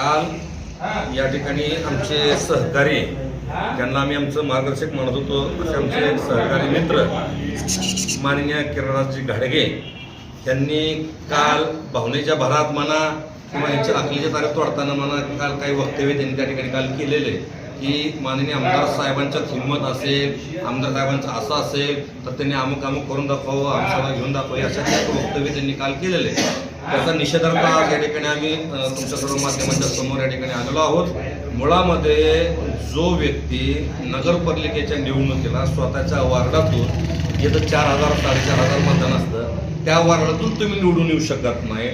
काल या ठिकाणी आमचे सहकारी ज्यांना आम्ही आमचं मार्गदर्शक म्हणत होतो असे आमचे सहकारी मित्र माननीय किरणराजजी घाडगे यांनी काल भावनेच्या भरात म्हणा किंवा यांच्या अकलीच्या तारीख तोडताना म्हणा काल काही वक्तव्य त्यांनी त्या ठिकाणी काल केलेले. की माननीय आमदार साहेबांच्यात हिंमत असेल आमदार साहेबांचं असं असेल तर त्यांनी अमुक अमुक करून दाखवावं आमच्याला घेऊन दाखवावं अशा वक्तव्य त्यांनी काल केलेले. त्याचा निषेधार्थ आज या ठिकाणी आम्ही तुमच्याकडून तुमच्या सर्व माध्यमांच्या समोर या ठिकाणी आलेलो आहोत. मुळामध्ये जो व्यक्ती नगरपालिकेच्या निवडणुकीला स्वतःच्या वार्डातून येतं चार हजार साडेचार हजार मतदान असतं त्या वार्डातून तुम्ही निवडून येऊ शकत नाही.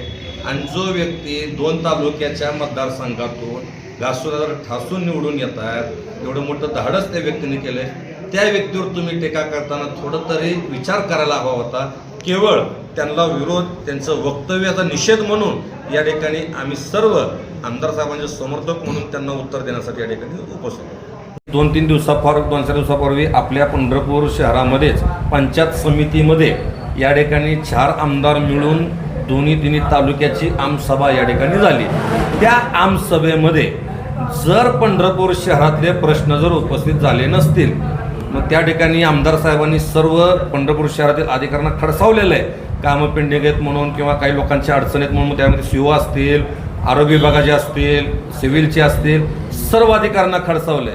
आणि जो व्यक्ती दोन तालुक्याच्या मतदारसंघातून घासून ठासून निवडून येत आहेत एवढं मोठं धाडस त्या व्यक्तीने केलं त्या व्यक्तीवर तुम्ही टीका करताना थोडं तरी विचार करायला हवा होता. केवळ त्यांना विरोध त्यांचं वक्तव्याचा निषेध म्हणून या ठिकाणी आम्ही सर्व आमदार साहेबांचे समर्थक म्हणून त्यांना उत्तर देण्यासाठी या ठिकाणी उपस्थित दोन तीन दिवसापूर्वी दोन चार दिवसापूर्वी आपल्या पंढरपूर शहरामध्येच पंचायत समितीमध्ये या ठिकाणी चार आमदार मिळून दोन्ही तिन्ही तालुक्याची आमसभा या ठिकाणी झाली. त्या आमसभेमध्ये जर पंढरपूर शहरातले प्रश्न जर उपस्थित झाले नसतील मग त्या ठिकाणी आमदार साहेबांनी सर्व पंढरपूर शहरातील अधिकाऱ्यांना खडसावलेलं आहे. कामं पेंडिंग आहेत म्हणून किंवा काही लोकांच्या अडचणीत आहेत म्हणून त्यामध्ये सीओ असतील आरोग्य विभागाचे असतील सिव्हिलचे असतील सर्व अधिकाऱ्यांना खडसावले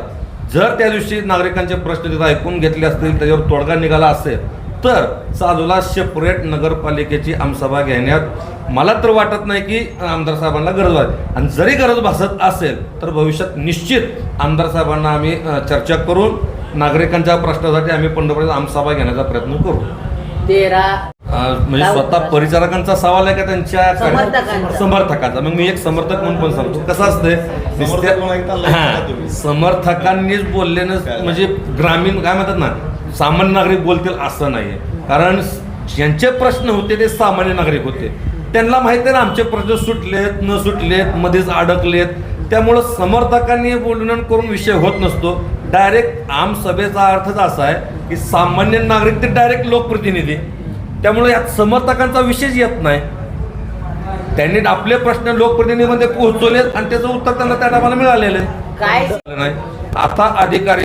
जर त्या दिवशी नागरिकांचे प्रश्न तिथं ऐकून घेतले असतील त्याच्यावर तोडगा निघाला असेल तर चालूला सेपरेट नगरपालिकेची आमसभा घेण्यात मला तर वाटत नाही की आमदार साहेबांना गरज आहे. आणि जरी गरज भासत असेल तर भविष्यात निश्चित आमदार साहेबांना आम्ही चर्चा करून नागरिकांच्या प्रश्नासाठी आम्ही पंढरपूरला आमसभा घेण्याचा प्रयत्न करू. तेरा म्हणजे स्वतः परिचारकांचा सवाल आहे का त्यांच्या समर्थकांचा. मग मी एक समर्थक म्हणून पण सांगतो. कसं असतंय. समर्थकांनीच बोलल्यानं म्हणजे ग्रामीण काय म्हणतात ना? सामान्य नागरिक बोलतील असं नाहीये. कारण ज्यांचे प्रश्न होते ते सामान्य नागरिक होते. त्यांना माहिती आहे ना आमचे प्रश्न सुटलेत न सुटलेत मध्येच अडकलेत. त्यामुळं समर्थकांनी बोलणं करून विषय होत नसतो. डायरेक्ट आमसभेचा अर्थच असा आहे की सामान्य नागरिक ते डायरेक्ट लोकप्रतिनिधी. त्यामुळे यात समर्थकांचा विषयच येत नाही. त्यांनी आपले प्रश्न लोकप्रतिनिधीमध्ये पोहोचवलेत आणि त्याचं उत्तर त्यांना त्या टायमाला मिळालेलं आहे. काय? झालं नाही. आता अधिकारी